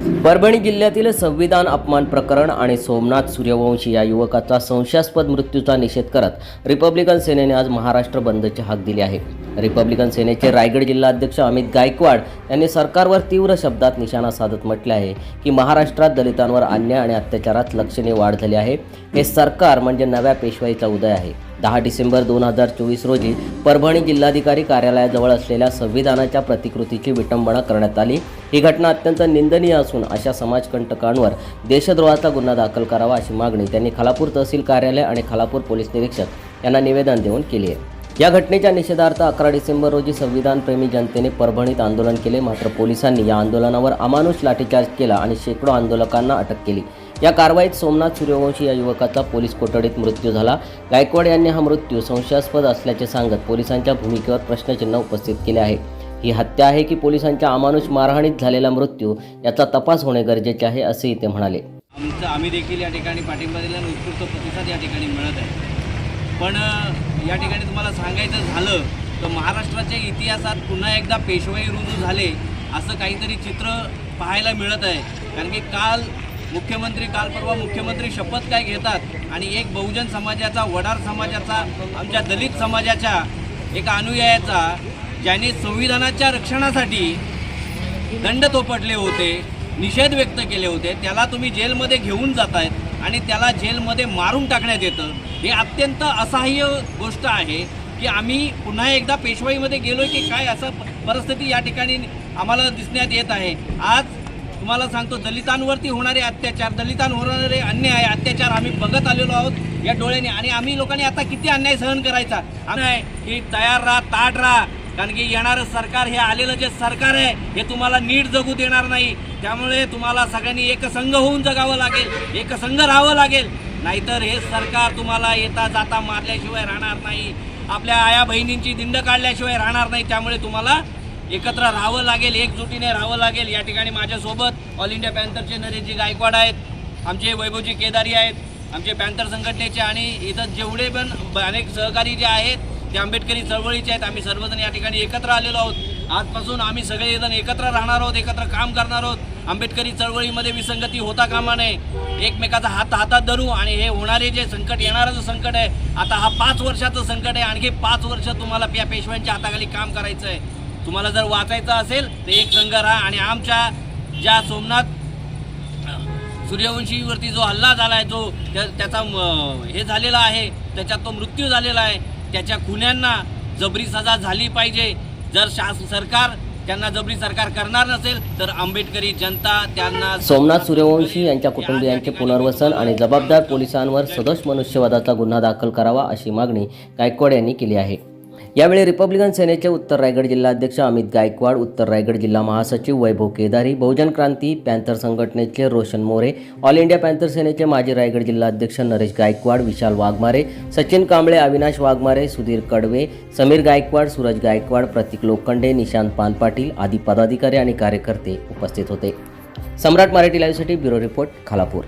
परभणी जिल्ह्यातील संविधान अपमान प्रकरण आणि सोमनाथ सूर्यवंशी या युवकाचा संशयास्पद मृत्यूचा निषेध करत रिपब्लिकन सेनेने आज महाराष्ट्र बंदचे हाक दिले आहे. रिपब्लिकन सेनेचे रायगड जिल्हाध्यक्ष अमित गायकवाड यांनी सरकारवर तीव्र शब्दात निशाणा साधत म्हटले आहे की महाराष्ट्रात दलितांवर अन्याय आणि अत्याचारात लक्षणीय वाढ झाली आहे. हे सरकार म्हणजे नव्या पेशवाईचा उदय आहे. दहा डिसेंबर दोन हजार चोवीस रोजी परभणी जिल्हाधिकारी कार्यालयाजवळ असलेल्या संविधानाच्या प्रतिकृतीची विटंबना करण्यात आली. ही घटना अत्यंत निंदनीय असून अशा समाजकंटकांवर देशद्रोहाचा गुन्हा दाखल करावा अशी मागणी त्यांनी खालापूर तहसील कार्यालय आणि खालापूर पोलीस निरीक्षक यांना निवेदन देऊन केली आहे. या घटनेच्या निषेधार्थ अकरा डिसेंबर रोजी संविधानप्रेमी जनतेने परभणीत आंदोलन केले. मात्र पोलिसांनी या आंदोलनावर अमानुष लाठीचार्ज केला आणि शेकडो आंदोलकांना अटक केली. या कारवाईत सोमनाथ सूर्यवंशी या युवकाचा पोलीस कोठडीत मृत्यू झाला. गायकवाड यांनी हा मृत्यू संशयास्पद असल्याचे सांगत पोलिसांच्या भूमिकेवर प्रश्नचिन्ह उपस्थित केले आहे. ही हत्या आहे की पोलिसांच्या अमानुष मारहाणीत झालेला मृत्यू याचा तपास होणे गरजेचे आहे असेही ते म्हणाले. आमचं आम्ही देखील या ठिकाणी पाठिंबा दिला उत्स्फूर्त प्रतिसाद या ठिकाणी मिळत आहे. पण या ठिकाणी तुम्हाला सांगायचं झालं तर महाराष्ट्राच्या इतिहासात पुन्हा एकदा पेशवाई रुजू झाले असं काहीतरी चित्र पाहायला मिळत आहे. कारण की काल मुख्यमंत्री काल परवा मुख्यमंत्री शपथ काय घेतात? आणि एक बहुजन समाजाचा वडार समाजाचा आमच्या दलित समाजाच्या एका अनुयायाचा ज्याने संविधानाच्या रक्षणासाठी दंड थोपटले होते निषेध व्यक्त केले होते त्याला तुम्ही जेलमध्ये घेऊन जात आहेत आणि त्याला जेलमध्ये मारून टाकण्यात येतं. हे अत्यंत असहाय्य गोष्ट आहे की आम्ही पुन्हा एकदा पेशवाईमध्ये गेलो की काय असं परिस्थिती या ठिकाणी आम्हाला दिसण्यात येत आहे. आज तुम्हाला सांगतो दलितांवरती होणारे अत्याचार दलितांवर होणारे अन्याय अत्याचार आम्ही बघत आलेलो आहोत या डोळ्याने. आणि आम्ही लोकांनी आता किती अन्याय सहन करायचा? अन्याय की तयार राहा ताट राहा. कारण की येणारं सरकार हे आलेलं जे सरकार आहे हे तुम्हाला नीट जगू देणार नाही. त्यामुळे तुम्हाला सगळ्यांनी एकसंघ होऊन जगावं लागेल एकसंघ राहावं लागेल. नाहीतर हे सरकार तुम्हाला येता जाता मारल्याशिवाय राहणार नाही. आपल्या आया बहिणींची दिंड काढल्याशिवाय राहणार नाही. त्यामुळे तुम्हाला एकत्र राहावं लागेल एकजुटीने राहावं लागेल. या ठिकाणी माझ्यासोबत ऑल इंडिया पॅन्थरचे नरेशजी गायकवाड आहेत. आमचे वैभवजी केदारी आहेत. आमचे पॅन्थर संघटनेचे आणि इथं जेवढे पण अनेक सहकारी जे आहेत ते आंबेडकरी चळवळीचे आहेत. आम्ही सर्वजण या ठिकाणी एकत्र आलेलो आहोत. आजपासून आम्ही सगळेजण एकत्र राहणार आहोत एकत्र काम करणार आहोत. आंबेडकरी चळवळीमध्ये विसंगती होता कामा नये. एकमेकाचा हात हातात धरू आणि हे होणारे जे संकट येणारं जे संकट आहे आता हा पाच वर्षाचं संकट आहे. आणखी पाच वर्ष तुम्हाला या पेशव्यांच्या हाताखाली काम करायचं आहे तुम्हाला जर वाचायचं असेल तर एक संघ राहा आणि आमच्या ज्या सोमनाथ सूर्यवंशीवरती जो हल्ला झाला आहे जो त्या- त्याचा हे झालेला आहे त्याच्यात तो मृत्यू झालेला आहे. त्याच्या खुन्यांना जबरी सजा झाली पाहिजे. जर शास सरकार त्यांना जबरी सरकार करणार नसेल तर आंबेडकरी जनता त्यांना सोमनाथ सूर्यवंशी यांच्या कुटुंबियांचे पुनर्वसन आणि जबाबदार पोलिसांवर सदोष मनुष्यवधाचा गुन्हा दाखल करावा अशी मागणी गायकवाड यांनी केली आहे. यावेळी रिपब्लिकन सेनेचे उत्तर रायगड जिल्हाध्यक्ष अमित गायकवाड उत्तर रायगड जिल्हा महासचिव वैभव केदारी बहुजन क्रांती पॅन्थर संघटनेचे Roshan More all India panther सेनेचे माजी रायगड जिल्हाध्यक्ष नरेश गायकवाड विशाल वाघमारे सचिन कांबळे अविनाश वाघमारे सुधीर कडवे समीर गायकवाड सूरज गायकवाड प्रतीक लोखंडे निशांत पानपाटील आदी पदाधिकारी आणि कार्यकर्ते उपस्थित होते. सम्राट मराठी लाईव्हसाठी ब्युरो रिपोर्ट खालापूर.